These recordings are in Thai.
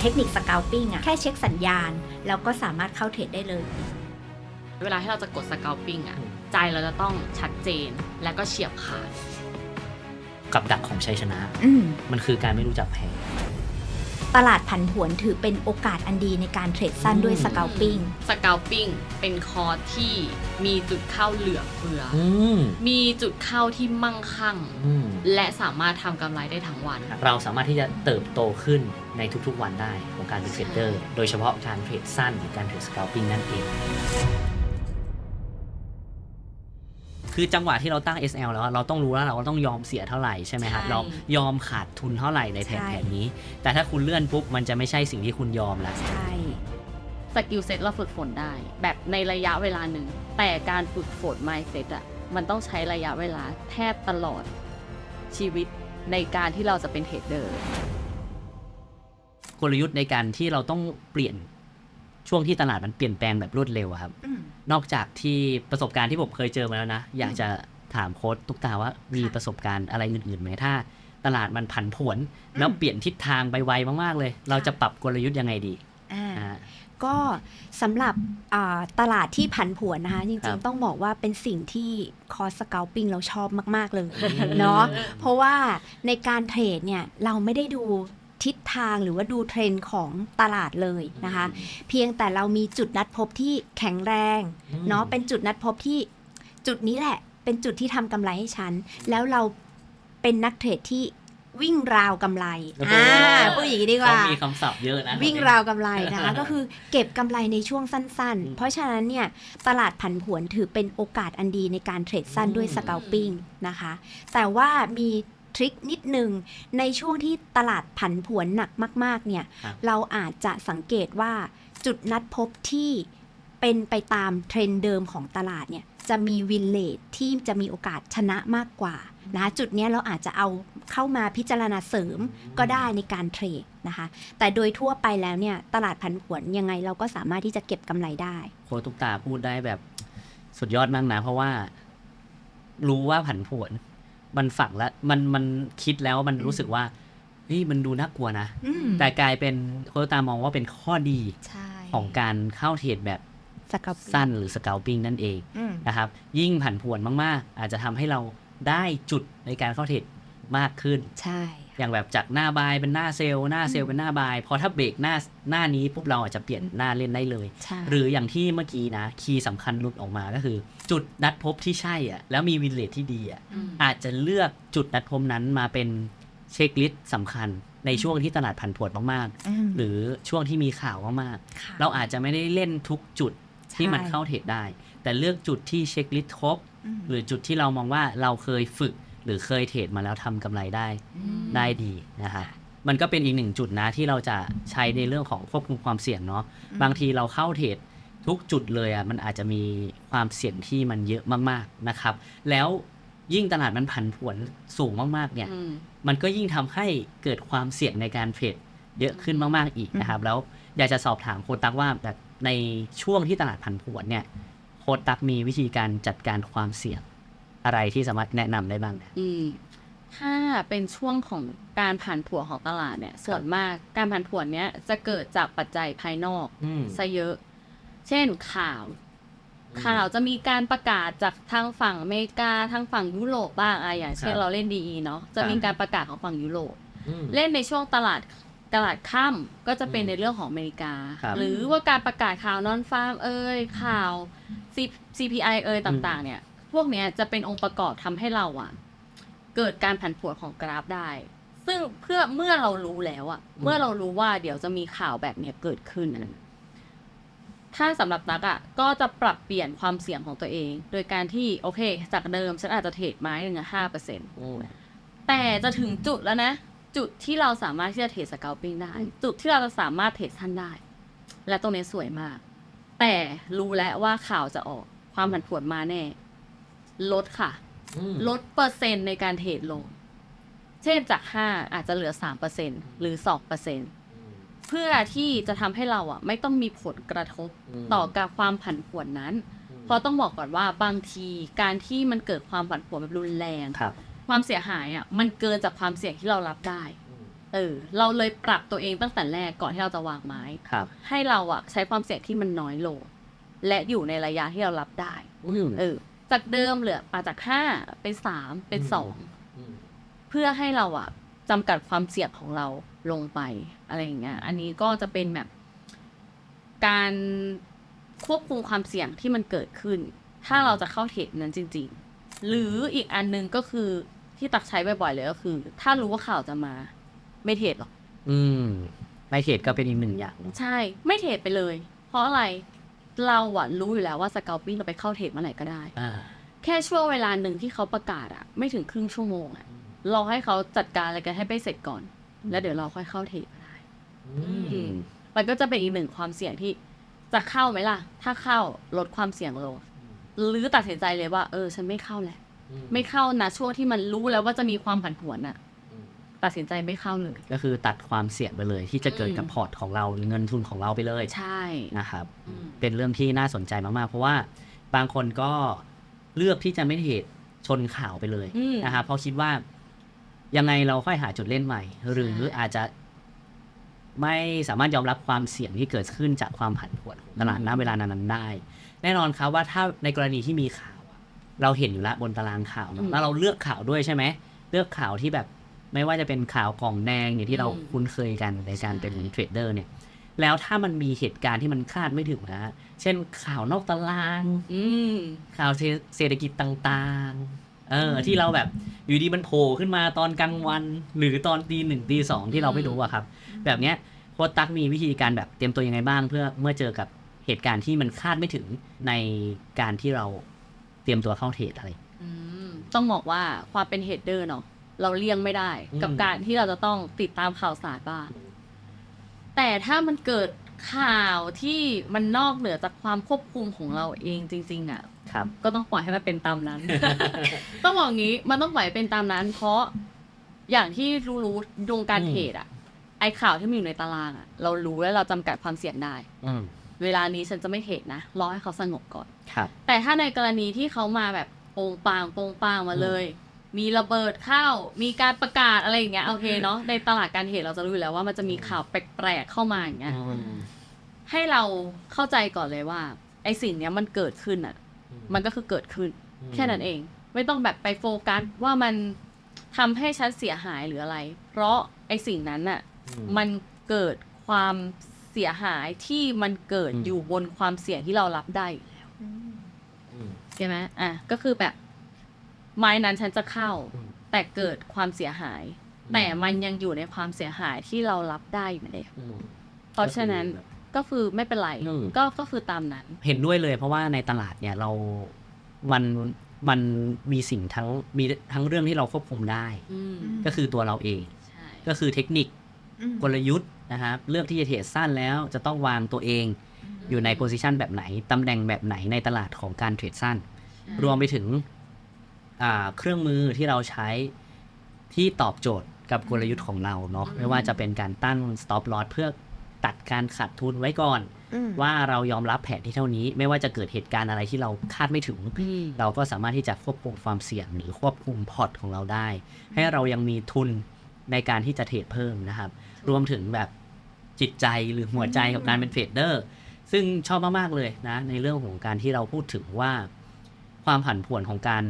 เทคนิคสก a ลปิ้งอะแค่เช็คสัญญาณ แล้วก็สามารถเข้าเทรดได้เลย เวลาที่เราจะกดสเกลปิ้งอะอืมใจเราจะต้องชัดเจนและก็เฉียบขาดกับดักของชัยชนะ อืม มันคือการไม่รู้จักแพ้ ตลาดผันผวนถือเป็นโอกาสอันดีในการเทรดสั้นด้วยอืมสก a ลปิ้งสเกลปิ้งเป็นคอร์สที่มีจุดเข้าเหลือเฟือออืมมีจุดเข้าที่มั่งคั่ง อืมและสามารถทำกำไรได้ทั้งวัน เราสามารถที่จะเติบโตขึ้นในทุกๆวันได้ของการเป็นเทรดเดอร์ โดยเฉพาะการเทรดสั้นหรือการเทรดส c า l ปิ้งนั่นเอง คือจังหวะที่เราตั้ง SL แล้วอะเราต้องรู้แล้วเราก็ต้องยอมเสียเท่าไหร่ใช่ไหมครับ ใช่ เรายอมขาดทุนเท่าไหร่ในแผนใช่แผนนี้ แต่ถ้าคุณเลื่อนปุ๊บมันจะไม่ใช่สิ่งที่คุณยอมแล้วใช่ สกิลเซ็ตเราฝึกฝนได้ แบบในระยะเวลาหนึ่ง แต่การฝึกฝน mindset อะมันต้องใช้ระยะเวลาแทบตลอดชีวิตในการที่เราจะเป็นเทรดเดอร์ กลยุทธ์ในการที่เราต้องเปลี่ยน ช่วงที่ตลาดมันเปลี่ยนแปลงแบบรวดเร็วอะครับอืมนอกจากที่ประสบการณ์ที่ผมเคยเจอมาแล้วนะ อยากจะถามโค้ดตุกตาว่ามีค่ะประสบการณ์อะไรอื่นๆไหมถ้า ตลาดมันผันผวนแล้วเปลี่ยนทิศทางไปไวมากๆเลย เราจะปรับกลยุทธ์ยังไงดีอ่าอ่าก็สำหรับอ่าตลาดที่ผันผวนนะคะจครัริงบๆต้องบอกว่าเป็นสิ่งที่คอสเกลปิ้งเราชอบมาก ๆ เลยอืมเนาะเพราะว่าในการเทรดเนี่ย เราไม่ได้ดู ทิศทางหรือว่าดูเทรนด์ของตลาดเลยนะคะ เพียงแต่เรามีจุดนัดพบที่แข็งแรงอืมเนาะเป็นจุดนัดพบที่จุดนี้แหละ เป็นจุดที่ทำกำไรให้ฉัน แล้วเราเป็นนักเทรดที่วิ่งราวกำไรโอ้โหอ่าพูดอย่างนี้ดีกเขาว่ามีคำศัพท์เยอะนะ วิ่งราวกำไรนะคะ ก็คือเก็บกำไรในช่วงสั้นอืมๆเพราะฉะนั้นเนี่ยตลาดผันผวนถือเป็นโอกาสอันดีในการเทรดสั้นอืมด้วยสก a ลปิ้งนะคะ แต่ว่ามี ทริคนิดหนึ่งในช่วงที่ตลาดผันผวนหนักมาก ๆ เนี่ย ครับ เราอาจจะสังเกตว่าจุดนัดพบที่เป็นไปตามเทรนด์เดิมของตลาดเนี่ย จะมีวินเลทที่จะมีโอกาสชนะมากกว่านะคะจุดเนี้ยเราอาจจะเอาเข้ามาพิจารณาเสริมก็ได้ในการเทรดนะคะ แต่โดยทั่วไปแล้วเนี่ย ตลาดผันผวนยังไงเราก็สามารถที่จะเก็บกำไรได้ โค้ดตุกตาพูดได้แบบสุดยอดมากนะ เพราะว่า รู้ว่าผันผวน มันฝังแล้วมันมันคิดแล้วมันรู้สึกว่าเฮ้ยมันดูน่ากลัวนะ แต่กลายเป็นโค้ดตุกตามองว่าเป็นข้อดีใช่ของการเข้าเทรดแบบสกับสั้นหรือส c า l ปิ้งนั่นเองอืมนะครับ ยิ่งผันผวนมาก ๆ อาจจะทำให้เราได้จุดในการเข้าเทรดมากขึ้นใช่ อย่างแบบจากหน้าบายเป็นหน้าเซลล์หน้าเซลล์เป็นหน้าบายพอถ้าเบรกหน้าหน้านี้ปุ๊บเราอาจจะเปลี่ยนหน้าเล่นได้เลยใช่หรืออย่างที่เมื่อกี้นะคีย์สำคัญหลุดออกมาก็คือ จุดนัดพบที่ใช่อะแล้วมีวินเลทที่ดีอะอาจจะเลือกจุดนัดพบนั้นมาเป็นเช็คลิสต์สำคัญในช่วงที่ตลาดผันผวนมากมๆหรือช่วงที่มีข่าวมากค่ะๆเราอาจจะไม่ได้เล่นทุกจุดที่มันเข้าเทรดได้ แต่เลือกจุดที่เช็คลิสต์ครบมหรือจุดที่เรามองว่าเราเคยฝึก หรือเคยเทรดมาแล้วทำกำไรได้ได้ดีนะคะมันก็เป็นอีกหนึ่งจุดนะที่เราจะใช้ในเรื่องของควบคุมความเสี่ยงเนาะบางทีเราเข้าเทรดทุกจุดเลยอะมันอาจจะมีความเสี่ยงที่มันเยอะมากๆนะครับ แล้วยิ่งตลาดมันผันผวนสูงมากๆ เนี่ยอืมมันก็ยิ่งทำให้เกิดความเสี่ยงในการเทรดเยอะขึ้นมากๆอีกนะครับ แล้วอยากจะสอบถามโค้ดตักว่าแบบในช่วงที่ตลาดผันผวนเนี่ย โค้ดตักมีวิธีการจัดการความเสี่ยง อะไรที่สามารถแนะนำได้บ้างเนี่ยอืมถ้าเป็นช่วงของการผ่านผวนของตลาดเนี่ย ส่วนมากการผ่านผวนเนี้ยจะเกิดจากปัจจัยภายนอกอืมซะเยอะ เช่นข่าวอืมข่าวจะมีการประกาศจากทางฝั่งอเมริกาทางฝั่งยุโรปบ้างอะอย่างเช่นครับเราเล่นดีเนาะจะมีการประกาศของฝั่งยุโรปอืมเล่นในช่วงตลาดตลาดค่ำก็จะเป็นอืมในเรื่องของอเมริกาครับหรือว่าการประกาศข่าวนอนฟาร์มเอ่ยข่าว C- CPI เอ่ยต่าง ๆ เนี่ย พวกเนี้ยจะเป็นองค์ประกอบทำให้เราอะเกิดการผันผวนของกราฟได้ ซึ่งเพื่อเมื่อเรารู้แล้วอะอืมเมื่อเรารู้ว่าเดี๋ยวจะมีข่าวแบบเนี้ยเกิดขึ้นอะถ้าสำหรับนักอะก็จะปรับเปลี่ยนความเสี่ยงของตัวเอง โดยการที่โอเค จากเดิมฉันอาจจะเทรดไม้หนึ่งห้าเปอร์เซ็นต์อืมแต่จะถึงจุดแล้วนะ จุดที่เราสามารถที่จะเทรดสเกลปิ้งได้ จุดที่เราจะสามารถเทรดสั้นได้ และตรงนี้สวยมาก แต่รู้แล้วว่าข่าวจะออกความผันผวนมาแน่ ลดค่ะอืมลดเปอร์เซ็นต์ในการเทรดลง เช่นจาก 5 อาจจะเหลือ 3%หรือ 2%เพื่อที่จะทำให้เราอะ ไม่ต้องมีผลกระทบอืมต่อกับความผันผวนนั้น เพราะต้องบอกก่อนว่าบางทีการที่มันเกิดความผันผวนแบบรุนแรงครับ ความเสียหายอะ มันเกินจากความเสี่ยงที่เรารับได้อืมเออเราเลยปรับตัวเองตั้งแต่แรกก่อนที่เราจะวางไม้ครับ ให้เราอะใช้ความเสี่ยงที่มันน้อยลง และอยู่ในระยะที่เรารับได้เออ จากเดิมเหลือปาจากห้าเป็นสามเป็นสองเพื่อให้เราอะจำกัดความเสี่ยงของเราลงไปอะไรอย่างเงี้ย อันนี้ก็จะเป็นแบบการควบคุมความเสี่ยงที่มันเกิดขึ้น ถ้าเราจะเข้าเทรดนั้นจริง ๆ หรืออีกอันหนึงก็คือที่ตักใช้บ่อยๆเลยก็คือ ถ้ารู้ว่าข่าวจะมา ไม่เทรดหรอก อืม ไม่เทรดก็เป็นอีกหนึ่งอย่าง ใช่ ไม่เทรดไปเลย เพราะอะไร เราอะรู้อยู่แล้วว่าสเกลปิ้งเราไปเข้าเทรดเมื่อไหร่ก็ได้ อ่า แค่ช่วงเวลาหนึ่งที่เขาประกาศอะไม่ถึงครึ่งชั่วโมงอะรอให้เขาจัดการอะไรกันให้ไปเสร็จก่อน แล้วเดี๋ยวเราค่อยเข้าเทรดก็ได้อืม มันก็จะเป็นอีกหนึ่งความเสี่ยงที่จะเข้าไหมล่ะ ถ้าเข้าลดความเสี่ยงลงหรือตัดสินใจเลยว่า เออ ฉันไม่เข้าแหละ ไม่เข้านะช่วงที่มันรู้แล้วว่าจะมีความผันผวนอะ ตัดสินใจไม่เข้าเลย ก็คือตัดความเสี่ยงไปเลย ที่จะเกิดกับอืมพอร์ตของเราหรือเงินทุนของเราไปเลยใช่นะครับอืมเป็นเรื่องที่น่าสนใจมากๆ เพราะว่าบางคนก็เลือกที่จะไม่เทรดชนข่าวไปเลยอืมนะครับเพราะคิดว่ายังไงเราค่อยหาจุดเล่นใหม่ หรือใช่อาจจะไม่สามารถยอมรับความเสี่ยงที่เกิดขึ้นจากความผันผวนของตลาดณเวลานั้นๆได้ แน่นอนครับว่าถ้าในกรณีที่มีข่าวอะเราเห็นอยู่แล้วบนตารางข่าวเนอะแล้วเราเลือกข่าวด้วยใช่ไหมเลือกข่าวที่แบบ ไม่ว่าจะเป็นข่าวกล่องแดงเนี่ยที่เราคุ้นเคยกันในการเป็นเทรดเดอร์เนี่ย แล้วถ้ามันมีเหตุการณ์ที่มันคาดไม่ถึงนะฮะเช่นข่าวนอกตารางอืมข่าวเศรเศรษฐกิจต่างๆ เออ ที่เราแบบอยู่ดีมันโผล่ขึ้นมาตอนกลางวัน หรือตอนตีหนึ่งตีสองที่เราไม่รู้อะครับ แบบเนี้ยโค้ชตั๊กมีวิธีการแบบเตรียมตัวยังไงบ้าง เพื่อเมื่อเจอกับเหตุการณ์ที่มันคาดไม่ถึงในการที่เราเตรียมตัวเข้าเทรดอะไรอืมต้องบอกว่าความเป็นเฮดเดอร์เนาะ เราเลี่ยงไม่ได้อืมกับการที่เราจะต้องติดตามข่าวสารบ้าง แต่ถ้ามันเกิดข่าวที่มันนอกเหนือจากความควบคุมของเราเองจริง ๆ อะ ครับ ก็ต้องปล่อยให้มันเป็นตามนั้น ต้องบอกงี้มันต้องปล่อยเป็นตามนั้น เพราะอย่างที่รู้รู้ๆดวงการอืมเทรดอะ ไอข่าวที่มันอยู่ในตารางอะ เรารู้และเราจำกัดความเสี่ยงได้ อืมเวลานี้ฉันจะไม่เทรดนะรอให้เขาสงบก่อนครับ แต่ถ้าในกรณีที่เขามาแบบโปงปางโปงปางมาเลย มีระเบิดเข้า มีการประกาศอะไรอย่างเงี้ยโอเคเนาะในตลาดการเทรดเราจะรู้อยู่แล้วว่ามันจะมีข่าวแปลกๆเข้ามาอย่างเงี้ยให้เราเข้าใจก่อนเลยว่า ไอสิ่งเนี้ยมันเกิดขึ้นอะ มันก็คือเกิดขึ้น แค่นั้นเอง ไม่ต้องแบบไปโฟกัสว่ามันทำให้ฉันเสียหายหรืออะไร เพราะไอสิ่งนั้นน่ะ มันเกิดความเสียหายที่มันเกิดอืมอยู่บนความเสี่ยงที่เรารับได้อยู่แล้วใช่ไหมอะก็คือแบบ ไม้นั้นฉันจะเข้าอืมแต่เกิดความเสียหาย แต่มันยังอยู่ในความเสียหายที่เรารับได้อยู่เลยเพราะฉะนั้นก็คือไม่เป็นไร อืม ก็ก็คือตามนั้น เห็นด้วยเลยเพราะว่าในตลาดเนี่ยเรา มัน มันมีสิ่งทั้ง มีทั้งเรื่องที่เราควบคุมได้ อืมก็คือตัวเราเอง ใช่ ก็คือเทคนิคอืมกลยุทธ์นะครับ เลือกที่จะเทรดสั้นแล้วจะต้องวางตัวเอง อยู่ในโพซิชันแบบไหน ตำแหน่งแบบไหนในตลาดของการเทรดสั้น รวมไปถึงอ่า เครื่องมือที่เราใช้ที่ตอบโจทย์กับกลยุทธ์ของเราเนาะไม่ว่าจะเป็นการตั้ง stop loss เพื่อตัดการขาดทุนไว้ก่อนอืมว่าเรายอมรับแผนที่เท่านี้ ไม่ว่าจะเกิดเหตุการณ์อะไรที่เราคาดไม่ถึงอืมเราก็สามารถที่จะควบคุมความเสี่ยงหรือควบคุมพอร์ตของเราได้ ให้เรายังมีทุนในการที่จะเทรดเพิ่มนะครับ รวมถึงแบบจิตใจหรือหัวใจกับการเป็นเทรดเดอร์ซึ่งชอบมาก ๆ เลยนะ ในเรื่องของการที่เราพูดถึงว่า ความผันผวนของการ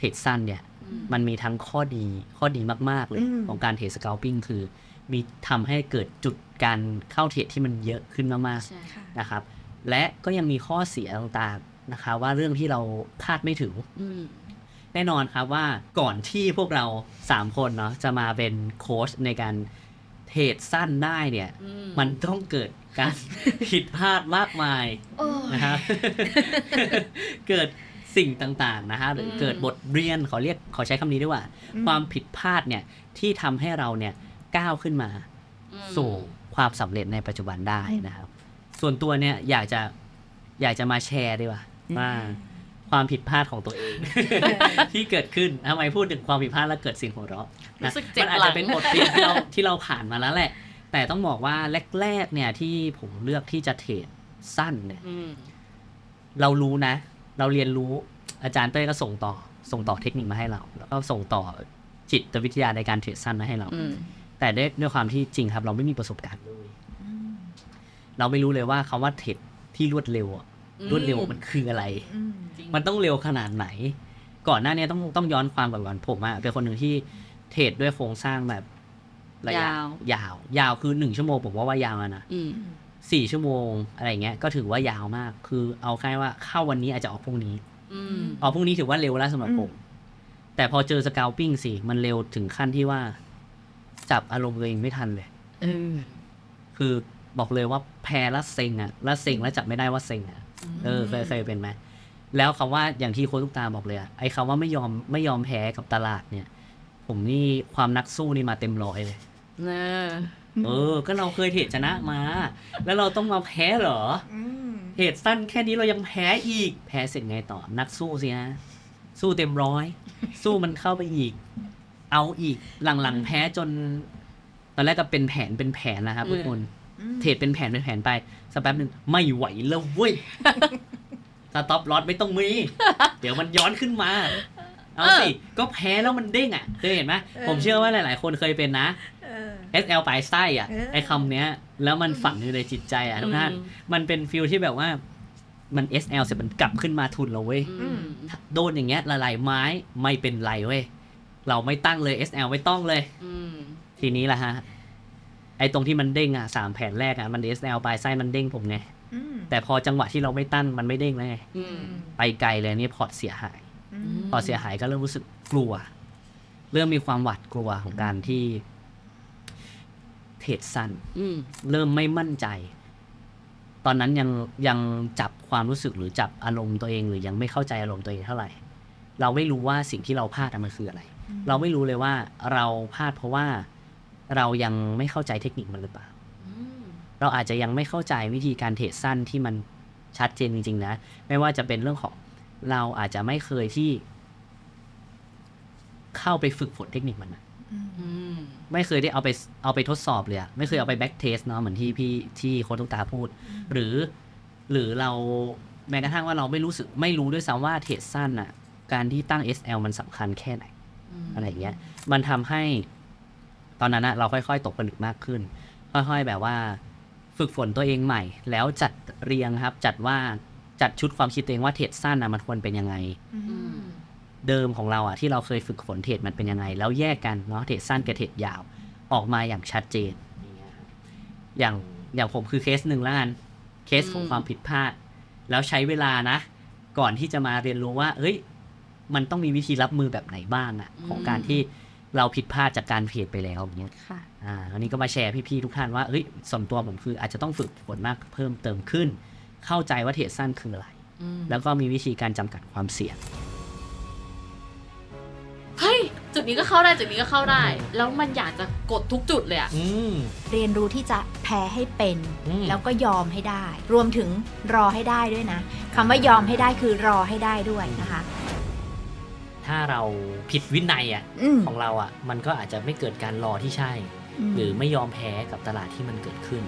เทรดสั้นเนี่ยอืมมันมีทั้งข้อดีข้อดีมาก ๆ เลยอืมของการเทรดสก a ลปิ้งคือ มีทำให้เกิดจุดการเข้าเทรดที่มันเยอะขึ้นมากๆใช่ค่ะนะครับ และก็ยังมีข้อเสียต่างๆนะคะ ว่าเรื่องที่เราคาดไม่ถึงอืมแน่นอนครับว่าก่อนที่พวกเรา 3 คนเนาะจะมาเป็นโค้ชในการเทรดสั้นได้เนี่ยอืมมันต้องเกิดการผิดพลาดมากมายโอ้ยนะครับเกิด สิ่งต่างๆนะฮะหรืออมเกิดบทเรียนขอเรียกขอใช้คำนี้ด้วยว่าอืมความผิดพลาดเนี่ยที่ทำให้เราเนี่ยก้าวขึ้นมาอืมสู่ความสำเร็จในปัจจุบันได้นะครับ ส่วนตัวเนี่ยอยากจะอยากจะมาแชร์ดีกว่าว่าความผิดพลาดของตัวเอง ที่เกิดขึ้นทำไมพูดถึงความผิดพลาดแล้วเกิดเสิ่งหัวเราะนะรู้สึกเจ็บมันอาจหลัจะงเป็นบทเรียนที่เราที่เราผ่านมาแล้วแหละ แต่ต้องบอกว่าแรกๆเนี่ยที่ผมเลือกที่จะเทรดสั้นเนี่ยอืมเรารู้นะ เราเรียนรู้อาจารย์เต้ยก็ส่งต่อ ส่งต่อเทคนิคมาให้เรา แล้วก็ส่งต่อจิตวิทยาในการเทรดสั้นมาให้เราอืมแต่ด้วยด้วยความที่จริงครับ เราไม่มีประสบการณ์เลยเราไม่รู้เลยว่าคำว่าเทรดที่รวดเร็วอะอืมรวดเร็วมันคืออะไรจริงมันต้องเร็วขนาดไหน ก่อนหน้านี้ต้องต้องย้อนความก่อนก่อนผมอะเป็นคนหนึ่งที่เทรดด้วยโครงสร้างแบบระยะยาว ยาวยาวคือหนึ่งชั่วโมงผมว่าว่ายาวแล้วนะอืม สี่ชั่วโมงอะไรเงี้ยก็ถือว่ายาวมาก คือเอาแค่ว่าเข้าวันนี้อาจจะออกพรุ่งนี้อืมออกพรุ่งนี้ถือว่าเร็วแล้วสำหรับผม แต่พอเจอสกาวปิ้งสิมันเร็วถึงขั้นที่ว่า จับอารมณ์ตัวเองไม่ทันเลยเออคือบอกเลยว่าแพ้แล้วเซ็งอะแล้วเซ็งแล้วจับไม่ได้ว่าเซ็งอะเออเคยเคยเป็นไหมแล้วคำว่าอย่างที่โค้ชทุกตาบอกเลยอะไอ้คำว่าไม่ยอมไม่ยอมแพ้กับตลาดเนี่ย ผมนี่ความนักสู้นี่มาเต็มร้อยเลยเนอ เออ ก็เราเคยเทรดชนะมา แล้วเราต้องมาแพ้เหรอเทรดสั้นแค่นี้เรายังแพ้อีก แพ้เสร็จไงต่อ นักสู้สิฮะสู้เต็มร้อย สู้มันเข้าไปอีก เอาอีก หลังๆแพ้จน ตอนแรกก็เป็นแผนเป็นแผนนะครับทุกคน เทรดเป็นแผนเป็นแผนไปสักแป๊บหนึ่งไม่ไหวแล้วเว้ยสต็อปลอสไม่ต้องมี เดี๋ยวมันย้อนขึ้นมา เอาสิ ก็แพ้แล้วมันเด้งอะเคยเห็นไหมผมเชื่อว่าหลาย ๆ คนเคยเป็นนะ SL ปลายไส้อะเออไอ้คำเนี้ย แล้วมันฝังอยู่ในจิตใจอะทุกท่าน มันเป็นฟิลที่แบบว่ามัน SL เสร็จมันกลับขึ้นมาทุนเราเว้ยอืมโดนอย่างเงี้ยละลายไม้ไม่เป็นไรเว้ยเราไม่ตั้งเลย SL ไม่ต้องเลยอืมทีนี้ล่ะฮะ ไอ้ตรงที่มันเด้งอะสามแผนแรกอะมัน SL ปลายไส้มันเด้งผมไงแต่พอจังหวะที่เราไม่ตั้งมันไม่เด้งแล้วไงอืมไปไกลเลยนี่พอร์ตเสียหายพอเสียหายก็เริ่มรู้สึกกลัว เริ่มมีความหวาดกลัวของการที่ เทรดสั้นอืมเริ่มไม่มั่นใจ ตอนนั้นยังยังจับความรู้สึกหรือจับอารมณ์ตัวเอง หรือยังไม่เข้าใจอารมณ์ตัวเองเท่าไหร่ เราไม่รู้ว่าสิ่งที่เราพลาดอะมันคืออะไร เราไม่รู้เลยว่าเราพลาดเพราะว่าเรายังไม่เข้าใจเทคนิคมันหรือเปล่าเราอาจจะยังไม่เข้าใจวิธีการเทรดสั้นที่มันชัดเจนจริง ๆ นะ ไม่ว่าจะเป็นเรื่องของเราอาจจะไม่เคยที่ เข้าไปฝึกฝนเทคนิคมันนะอืม ไม่เคยได้เอาไปเอาไปทดสอบเลยอะไม่เคยเอาไปแบ็กเทสเนาะเหมือนที่พี่ที่โค้ชตุ๊กตาพูด หรือ หรือเราแม้กระทั่งว่าเราไม่รู้สึกไม่รู้ด้วยซ้ำว่าเทรดสั้นอะการที่ตั้ง SL มันสำคัญแค่ไหนอะไรอย่างเงี้ย มันทำให้ ตอนนั้นอะเราค่อยๆ ตกผลึกมากขึ้น ค่อยๆแบบว่า ฝึกฝนตัวเองใหม่ แล้วจัดเรียงครับ จัดว่าจัดชุดความคิดตัวเองว่าเทรดสั้นอะมันควรเป็นยังไงอืม เดิมของเราอะที่เราเคยฝึกฝนเทรดมันเป็นยังไง แล้วแยกกันเนาะเทรดสั้นกับเทรดยาวออกมาอย่างชัดเจน อย่างอย่างผมคือเคสหนึ่งแล้วกันเคสของอืมความผิดพลาด แล้วใช้เวลานะ ก่อนที่จะมาเรียนรู้ว่าเฮ้ย มันต้องมีวิธีรับมือแบบไหนบ้างอะของการที่เราผิดพลาดจากการเทรดไปแล้วอย่างเงี้ยค่ะอ่าอันนี้ก็มาแชร์พี่ๆทุกท่านว่าเฮ้ยส่วนตัวผมคืออาจจะต้องฝึกฝนมากเพิ่มเติมขึ้น เข้าใจว่าเทรดสั้นคืออะไรอืมแล้วก็มีวิธีการจำกัดความเสี่ยง เฮ้ยจุดนี้ก็เข้าได้จุดนี้ก็เข้าได้ แล้วมันอยากจะกดทุกจุดเลยอะอืม เรียนรู้ที่จะแพ้ให้เป็น อืม แล้วก็ยอมให้ได้ รวมถึงรอให้ได้ด้วยนะคำว่ายอมให้ได้คือรอให้ได้ด้วยนะคะ ถ้าเราผิดวินัยอะอืมของเราอะ มันก็อาจจะไม่เกิดการรอที่ใช่หรือไม่ยอมแพ้กับตลาดที่มันเกิดขึ้น